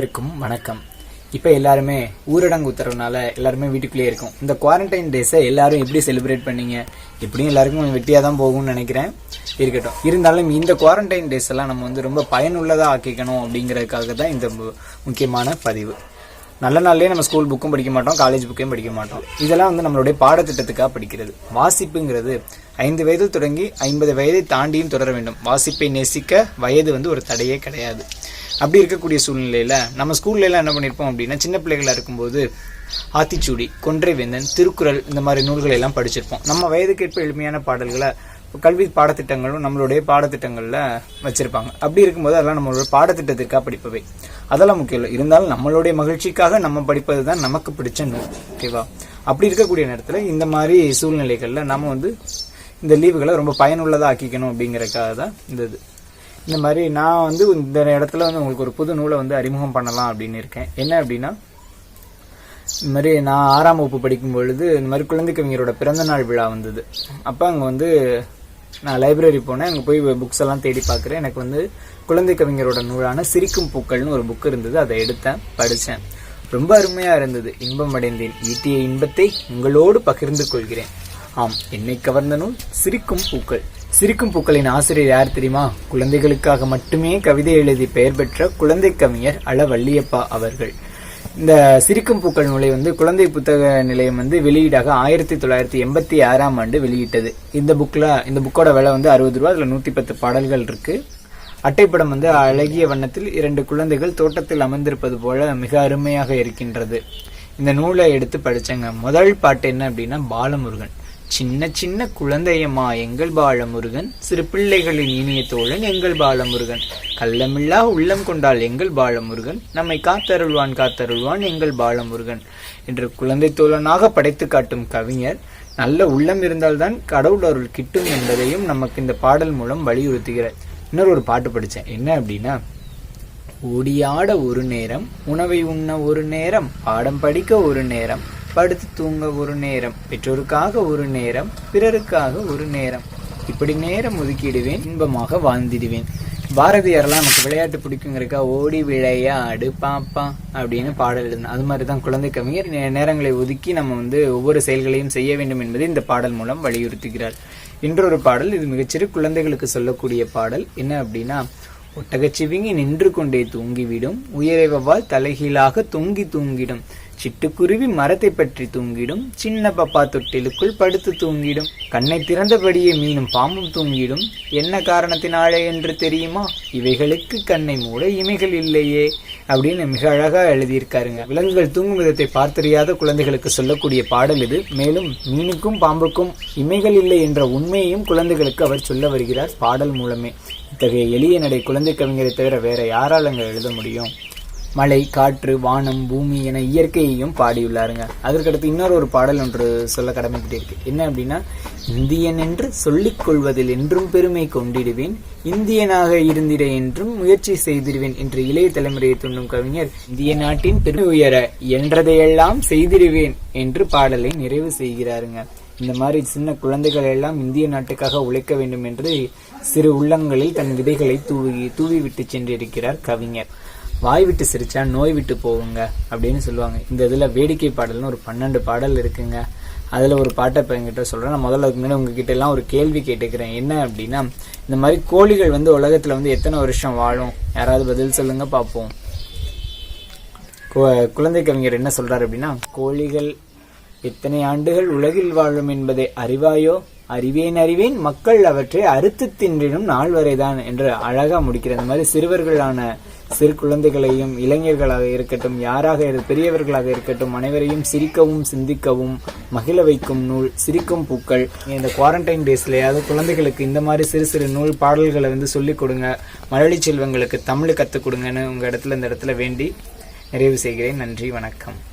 அனைவருக்கும் வணக்கம். இப்போ எல்லாருமே ஊரடங்கு உத்தரவுனால எல்லாருமே வீட்டுக்குள்ளேயே இருக்கும். இந்த குவாரண்டைன் டேஸை எல்லாரும் எப்படி செலிப்ரேட் பண்ணீங்க? எப்படியும் எல்லாருக்கும் கொஞ்சம் வெட்டியாக தான் போகும்னு நினைக்கிறேன். இருக்கட்டும். இருந்தாலும் இந்த குவாரண்டைன் டேஸ் எல்லாம் நம்ம வந்து ரொம்ப பயனுள்ளதாக ஆக்கிக்கணும் அப்படிங்கிறதுக்காக தான் இந்த மு- முக்கியமான பதிவு. நல்ல நாள்லேயே நம்ம ஸ்கூல் புக்கும் படிக்க மாட்டோம் காலேஜ் புக்கையும் படிக்க மாட்டோம். இதெல்லாம் வந்து நம்மளுடைய பாடத்திட்டத்துக்காக படிக்கிறது. வாசிப்புங்கிறது ஐந்து வயதில் தொடங்கி ஐம்பது வயதை தாண்டியும் தொடர வேண்டும். வாசிப்பை நேசிக்க வயது வந்து ஒரு தடையே கிடையாது. அப்படி இருக்கக்கூடிய சூழ்நிலையில் நம்ம ஸ்கூல்ல எல்லாம் என்ன பண்ணியிருப்போம் அப்படின்னா சின்ன பிள்ளைகளா இருக்கும்போது ஆத்திச்சூடி கொன்றை வேந்தன் திருக்குறள் இந்த மாதிரி நூல்களை எல்லாம் படிச்சிருப்போம். நம்ம வயதுக்கேற்ப எளிமையான பாடல்களை கல்வி பாடத்திட்டங்களும் நம்மளுடைய பாடத்திட்டங்களில் வச்சுருப்பாங்க. அப்படி இருக்கும்போது அதெல்லாம் நம்மளோட பாடத்திட்டத்திற்காக படிப்பவை. அதெல்லாம் முக்கியம் இல்லை. இருந்தாலும் நம்மளுடைய மகிழ்ச்சிக்காக நம்ம படிப்பது தான் நமக்கு பிடிச்ச நூல். ஓகேவா? அப்படி இருக்கக்கூடிய நேரத்தில் இந்த மாதிரி சூழ்நிலைகளில் நம்ம வந்து இந்த லீவுகளை ரொம்ப பயனுள்ளதாக ஆக்கிக்கணும் அப்படிங்கிறக்காக தான் இந்த இது. இந்த மாதிரி நான் வந்து இந்த இடத்துல வந்து உங்களுக்கு ஒரு புது நூலை வந்து அறிமுகம் பண்ணலாம் அப்படின்னு இருக்கேன். என்ன அப்படின்னா இந்த மாதிரி நான் ஆறாம் வகுப்பு படிக்கும் பொழுது இந்த மாதிரி குழந்தை கவிஞரோட பிறந்த நாள் விழா வந்தது. அப்போ அங்கே வந்து நான் லைப்ரரி போனேன். அங்கே போய் புக்ஸ் எல்லாம் தேடி பார்க்குறேன். எனக்கு வந்து குழந்தை கவிஞரோட நூலான சிரிக்கும் பூக்கள்னு ஒரு புக் இருந்தது. அதை எடுத்தேன் படித்தேன் ரொம்ப அருமையாக இருந்தது. இன்பம் அடைந்தேன். ஈட்டிய இன்பத்தை உங்களோடு பகிர்ந்து கொள்கிறேன். ஆம் என்னை கவர்ந்த நூல் சிரிக்கும் பூக்கள். சிரிக்கும் பூக்களின் ஆசிரியர் யார் தெரியுமா? குழந்தைகளுக்காக மட்டுமே கவிதை எழுதி பெயர் பெற்ற குழந்தை கவிஞர் அள வள்ளியப்பா அவர்கள். இந்த சிரிக்கும் பூக்கள் நூலை வந்து குழந்தை புத்தக நிலையம் வந்து வெளியீடாக ஆயிரத்தி தொள்ளாயிரத்தி எண்பத்தி ஆறாம் ஆண்டு வெளியிட்டது. இந்த புக்கில் இந்த புக்கோட விலை வந்து அறுபது ரூபா அதில் நூற்றி பத்து பாடல்கள் இருக்குது அட்டைப்படம் வந்து அழகிய வண்ணத்தில் இரண்டு குழந்தைகள் தோட்டத்தில் அமர்ந்திருப்பது போல மிக அருமையாக இருக்கின்றது. இந்த நூலை எடுத்து படித்தேங்க முதல் பாட்டு என்ன அப்படின்னா பாலமுருகன். சின்ன சின்ன குழந்தையம்மா எங்கள் பாலமுருகன். சிறு பிள்ளைகளின் இனிய தோழன் எங்கள் பாலமுருகன். கள்ளமில்லா உள்ளம் கொண்டால் எங்கள் பாலமுருகன். நம்மை காத்தருள்வான் காத்தருள்வான் எங்கள் பாலமுருகன். என்று குழந்தை தோழனாக படைத்து காட்டும் கவிஞர் நல்ல உள்ளம் இருந்தால்தான் கடவுள் அருள் கிட்டும் என்பதையும் நமக்கு இந்த பாடல் மூலம் வலியுறுத்துகிறார். இன்னொரு ஒரு பாட்டு படித்தேன் என்ன அப்படின்னா ஓடியாட ஒரு நேரம் உணவை உண்ண ஒரு நேரம் பாடம் படிக்க ஒரு நேரம் படுத்து தூங்க ஒரு நேரம் பெற்றோருக்காக ஒரு நேரம் பிறருக்காக ஒரு நேரம். இப்படி நேரம் ஒதுக்கிடுவேன் இன்பமாக வாழ்ந்திடுவேன். பாரதியாரெல்லாம் நமக்கு விளையாட்டு பிடிக்குங்கிறக்கா ஓடி விளையாடு பாப்பா அப்படின்னு பாடல் எழுதணும் அது மாதிரி தான் குழந்தை கவிஞர் நே- நேரங்களை ஒதுக்கி நம்ம வந்து ஒவ்வொரு செயல்களையும் செய்ய வேண்டும் என்பதை இந்த பாடல் மூலம் வலியுறுத்துகிறார். இன்னொரு பாடல் இது மிகச்சிறு குழந்தைகளுக்கு சொல்லக்கூடிய பாடல். என்ன அப்படின்னா ஒட்டகச்சிவிங்கி நின்று கொண்டே தூங்கிவிடும். உயரை வவ்வால் தலைகீழாக தொங்கி தூங்கிடும். சிட்டுக்குருவி மரத்தை பற்றி தூங்கிடும். சின்ன பப்பா தொட்டிலுக்குள் படுத்து தூங்கிடும். கண்ணை திறந்தபடியே மீனும் பாம்பும் தூங்கிடும். என்ன காரணத்தினாலே என்று தெரியுமா? இவைகளுக்கு கண்ணை மூட இமைகள் இல்லையே அப்படின்னு மிக அழகா எழுதியிருக்காருங்க. விலங்குகள் தூங்கும் விதத்தை பார்த்தறியாத குழந்தைகளுக்கு சொல்லக்கூடிய பாடல் இது. மேலும் மீனுக்கும் பாம்புக்கும் இமைகள் இல்லை என்ற உண்மையையும் குழந்தைகளுக்கு அவர் சொல்ல வருகிறார் பாடல் மூலமே. இத்தகைய எளிய நடை குழந்தை கவிஞரை தவிர வேற யாரால் அங்கே எழுத முடியும்? மலை காற்று வானம் பூமி என இயற்கையையும் பாடியுள்ளாருங்க. அதற்கடுத்து இன்னொரு ஒரு பாடல் ஒன்று சொல்ல கடமைப்பட்டிருக்கு என்ன அப்படின்னா இந்தியன் என்று சொல்லிக் கொள்வதில் என்றும் பெருமை கொண்டிடுவேன். இந்தியனாக இருந்திட என்றும் முயற்சி செய்திருவேன் என்று இளைய தலைமுறையை தூண்டும் கவிஞர் இந்திய நாட்டின் பெருமை உயர என்றதையெல்லாம் செய்திருவேன் என்று பாடலை நிறைவு செய்கிறாருங்க. இந்த மாதிரி சின்ன குழந்தைகள் எல்லாம் இந்திய நாட்டுக்காக உழைக்க வேண்டும் என்று சிறு உள்ளங்களில் தன் விதைகளை தூவி தூவி விட்டு சென்றிருக்கிறார் கவிஞர். வாய் விட்டு சிரிச்சா நோய் விட்டு போகுங்க அப்படின்னு சொல்லுவாங்க. இந்த இதில் வேடிக்கை பாடல்னு ஒரு பன்னெண்டு பாடல் இருக்குங்க. அதில் ஒரு பாட்டை இப்போ என்கிட்ட சொல்கிறேன் நான் முதல்ல அதுக்கு முன்னாடி உங்ககிட்ட எல்லாம் ஒரு கேள்வி கேட்டுக்கிறேன். என்ன அப்படின்னா இந்த மாதிரி கோழிகள் வந்து உலகத்தில் வந்து எத்தனை வருஷம் வாழும்? யாராவது பதில் சொல்லுங்க பார்ப்போம். கு- குழந்தை கவிஞர் என்ன சொல்கிறார் அப்படின்னா கோழிகள் எத்தனை ஆண்டுகள் உலகில் வாழும் என்பதை அறிவாயோ? அறிவேன் அறிவேன் மக்கள் அவற்றை அறுத்து தின்றினும் நாள் வரைதான் என்று அழகா முடிக்கிற அந்த மாதிரி சிறுவர்களான சிறு குழந்தைகளையும் இளைஞர்களாக இருக்கட்டும் யாராக பெரியவர்களாக இருக்கட்டும் அனைவரையும் சிரிக்கவும் சிந்திக்கவும் மகிழ வைக்கும் நூல் சிரிக்கும் பூக்கள் இந்த குவாரண்டைன் டேஸ்லயாவது குழந்தைகளுக்கு இந்த மாதிரி சிறு சிறு நூல் பாடல்களை வந்து சொல்லிக் கொடுங்க. மழலி செல்வங்களுக்கு தமிழ் கற்றுக் கொடுங்கன்னு உங்க இடத்துல இந்த இடத்துல வேண்டி நிறைவு செய்கிறேன். நன்றி வணக்கம்.